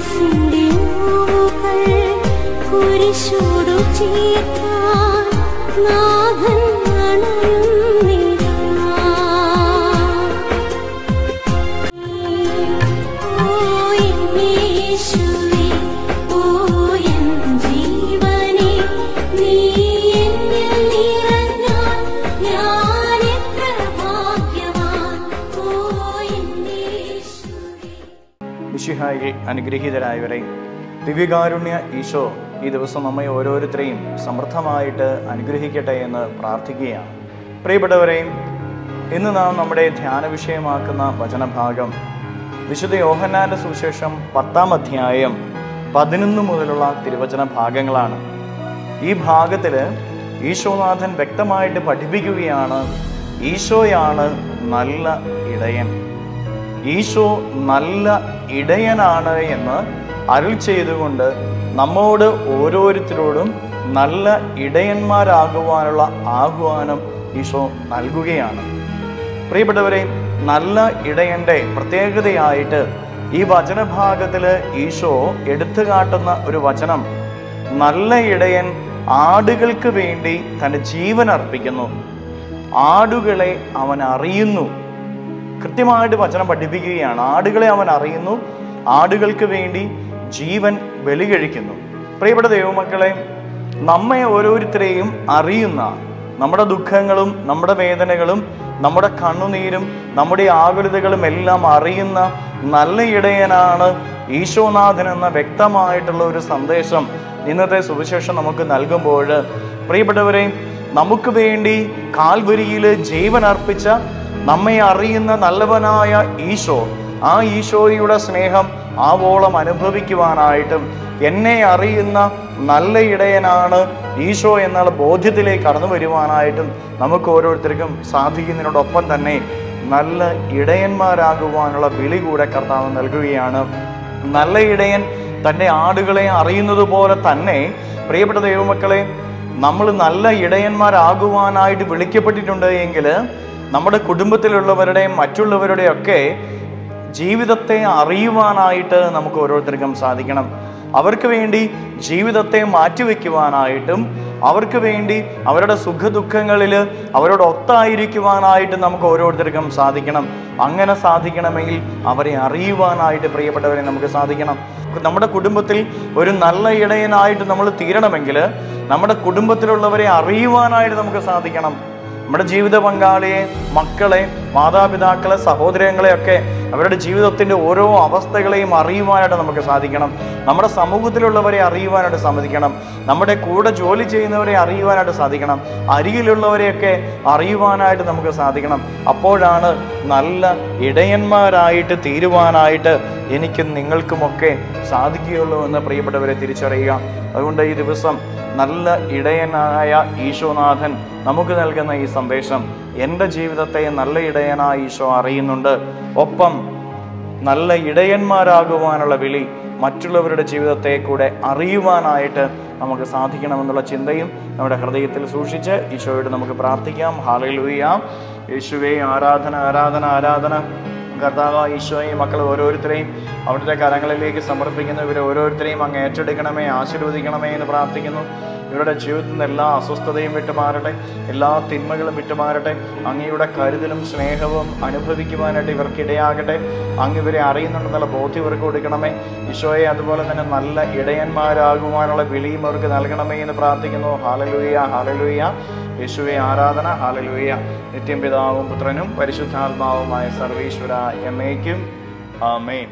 മനസ്സിന്റെ നോവുകൾ കുരിശോടു ചേർക്കാൻ നാഥൻ മിശിഹായിൽ അനുഗ്രഹീതരായവരെ ദിവ്യകാരുണ്യ ഈശോ ഈ ദിവസം നമ്മെ ഓരോരുത്തരെയും സമൃദ്ധമായിട്ട് അനുഗ്രഹിക്കട്ടെ എന്ന് പ്രാർത്ഥിക്കുകയാണ്. പ്രിയപ്പെട്ടവരെയും ഇന്ന് നാം നമ്മുടെ ധ്യാന വിഷയമാക്കുന്ന വചനഭാഗം വിശുദ്ധ യോഹന്നാന്റെ സുവിശേഷം പത്താം അധ്യായം പതിനൊന്ന് മുതലുള്ള തിരുവചന ഭാഗങ്ങളാണ്. ഈ ഭാഗത്തിൽ ഈശോനാഥൻ വ്യക്തമായിട്ട് പഠിപ്പിക്കുകയാണ് ഈശോയാണ് നല്ല ഇടയൻ. ഈശോ നല്ല ഇടയനാണ് എന്ന് അരുൾ ചെയ്തുകൊണ്ട് നമ്മോട് ഓരോരുത്തരോടും നല്ല ഇടയന്മാരാകുവാനുള്ള ആഹ്വാനം ഈശോ നൽകുകയാണ്. പ്രിയപ്പെട്ടവരെ നല്ല ഇടയന്റെ പ്രത്യേകതയായിട്ട് ഈ വചനഭാഗത്തിൽ ഈശോ എടുത്തു കാട്ടുന്ന ഒരു വചനം നല്ല ഇടയൻ ആടുകൾക്ക് വേണ്ടി തന്റെ ജീവൻ അർപ്പിക്കുന്നു. ആടുകളെ അവൻ അറിയുന്നു. കൃത്യമായിട്ട് വചനം പഠിപ്പിക്കുകയാണ്. ആടുകളെ അവൻ അറിയുന്നു. ആടുകൾക്ക് വേണ്ടി ജീവൻ ബലി കഴിക്കുന്നു പ്രിയപ്പെട്ട ദൈവമക്കളെ നമ്മെ ഓരോരുത്തരെയും അറിയുന്ന നമ്മുടെ ദുഃഖങ്ങളും നമ്മുടെ വേദനകളും നമ്മുടെ കണ്ണുനീരും നമ്മുടെ ആകുലതകളും എല്ലാം അറിയുന്ന നല്ല ഇടയനാണ് ഈശോനാഥൻ എന്ന വ്യക്തമായിട്ടുള്ള ഒരു സന്ദേശം ഇന്നത്തെ സുവിശേഷം നമുക്ക് നൽകുമ്പോൾ. പ്രിയപ്പെട്ടവരെ നമുക്ക് വേണ്ടി കാൽവരിയിൽ ജീവൻ അർപ്പിച്ച നമ്മെ അറിയുന്ന നല്ലവനായ ഈശോ ആ ഈശോയുടെ സ്നേഹം ആവോളം അനുഭവിക്കുവാനായിട്ടും എന്നെ അറിയുന്ന നല്ല ഇടയനാണ് ഈശോ എന്നുള്ള ബോധ്യത്തിലേക്ക് കടന്നു വരുവാനായിട്ടും നമുക്ക് ഓരോരുത്തർക്കും സാധിക്കുന്നതിനോടൊപ്പം തന്നെ നല്ല ഇടയന്മാരാകുവാനുള്ള വിളി കൂടെ കർത്താവ് നൽകുകയാണ്. നല്ല ഇടയൻ തന്റെ ആടുകളെ അറിയുന്നത് പോലെ തന്നെ പ്രിയപ്പെട്ട ദൈവമക്കളെ നമ്മൾ നല്ല ഇടയന്മാരാകുവാനായിട്ട് വിളിക്കപ്പെട്ടിട്ടുണ്ട് എങ്കിൽ നമ്മുടെ കുടുംബത്തിലുള്ളവരുടെയും മറ്റുള്ളവരുടെയും ഒക്കെ ജീവിതത്തെ അറിയുവാനായിട്ട് നമുക്ക് ഓരോരുത്തർക്കും സാധിക്കണം. അവർക്ക് വേണ്ടി ജീവിതത്തെ മാറ്റിവെക്കുവാനായിട്ടും അവർക്ക് വേണ്ടി അവരുടെ സുഖദുഃഖങ്ങളിൽ അവരോട് ഒത്തായിരിക്കുവാനായിട്ട് നമുക്ക് ഓരോരുത്തർക്കും സാധിക്കണം. അങ്ങനെ സാധിക്കണമെങ്കിൽ അവരെ അറിയുവാനായിട്ട് പ്രിയപ്പെട്ടവരെ നമുക്ക് സാധിക്കണം. നമ്മുടെ കുടുംബത്തിൽ ഒരു നല്ല ഇടയനായിട്ട് നമ്മൾ തീരണമെങ്കിൽ നമ്മുടെ കുടുംബത്തിലുള്ളവരെ അറിയുവാനായിട്ട് നമുക്ക് സാധിക്കണം. നമ്മുടെ ജീവിത പങ്കാളിയെ മക്കളെ മാതാപിതാക്കളെ സഹോദരങ്ങളെ ഒക്കെ അവരുടെ ജീവിതത്തിന്റെ ഓരോ അവസ്ഥകളെയും അറിയുവാനായിട്ട് നമുക്ക് സാധിക്കണം. നമ്മുടെ സമൂഹത്തിലുള്ളവരെ അറിയുവാനായിട്ട് സാധിക്കണം. നമ്മുടെ കൂടെ ജോലി ചെയ്യുന്നവരെ അറിയുവാനായിട്ട് സാധിക്കണം. അരികിലുള്ളവരെയൊക്കെ അറിയുവാനായിട്ട് നമുക്ക് സാധിക്കണം. അപ്പോഴാണ് നല്ല ഇടയന്മാരായിട്ട് തീരുവാനായിട്ട് എനിക്കും നിങ്ങൾക്കുമൊക്കെ സാധിക്കുകയുള്ളൂ എന്ന് പ്രിയപ്പെട്ടവരെ തിരിച്ചറിയുക. അതുകൊണ്ട് ഈ ദിവസം നല്ല ഇടയനായ ഈശോനാഥൻ നമുക്ക് നൽകുന്ന ഈ സന്ദേശം. എന്റെ ജീവിതത്തെ നല്ല ഇടയനായ ഈശോ അറിയുന്നുണ്ട്. ഒപ്പം നല്ല ഇടയന്മാരാകുവാനുള്ള വിളി മറ്റുള്ളവരുടെ ജീവിതത്തെ കൂടെ അറിയുവാനായിട്ട് നമുക്ക് സാധിക്കണമെന്നുള്ള ചിന്തയും നമ്മുടെ ഹൃദയത്തിൽ സൂക്ഷിച്ച് ഈശോയോട് നമുക്ക് പ്രാർത്ഥിക്കാം. ഹാലയിലൂയാം യേശുവേ ആരാധന ആരാധന ആരാധന. കർത്താവ് ഈശോയും മക്കൾ ഓരോരുത്തരെയും അവിടുത്തെ കരങ്ങളിലേക്ക് സമർപ്പിക്കുന്നു. ഇവരെ ഓരോരുത്തരെയും അങ്ങ് ഏറ്റെടുക്കണമേ ആശീർവദിക്കണമേ എന്ന് പ്രാർത്ഥിക്കുന്നു. ഇവരുടെ ജീവിതത്തിൽ നിന്ന് എല്ലാ അസ്വസ്ഥതയും വിട്ടുമാറട്ടെ എല്ലാ തിന്മകളും വിട്ടുമാറട്ടെ. അങ്ങയുടെ കരുതലും സ്നേഹവും അനുഭവിക്കുവാനായിട്ട് ഇവർക്കിടയാകട്ടെ. അങ്ങ് ഇവരെ അറിയുന്നുണ്ടെന്നുള്ള ബോധ്യം ഇവർക്ക് കൊടുക്കണമേ. ഈശോയെ അതുപോലെ തന്നെ നല്ല ഇടയന്മാരാകുവാനുള്ള വിളിയും അവർക്ക് നൽകണമേ എന്ന് പ്രാർത്ഥിക്കുന്നു. ഹാലലൂയ ഹാലലൂയ യേശുവെ ആരാധന ഹാലലൂയ നിത്യം പിതാവും പുത്രനും പരിശുദ്ധാത്മാവുമായ സർവീശ്വര എന്നേക്കും ആമേൻ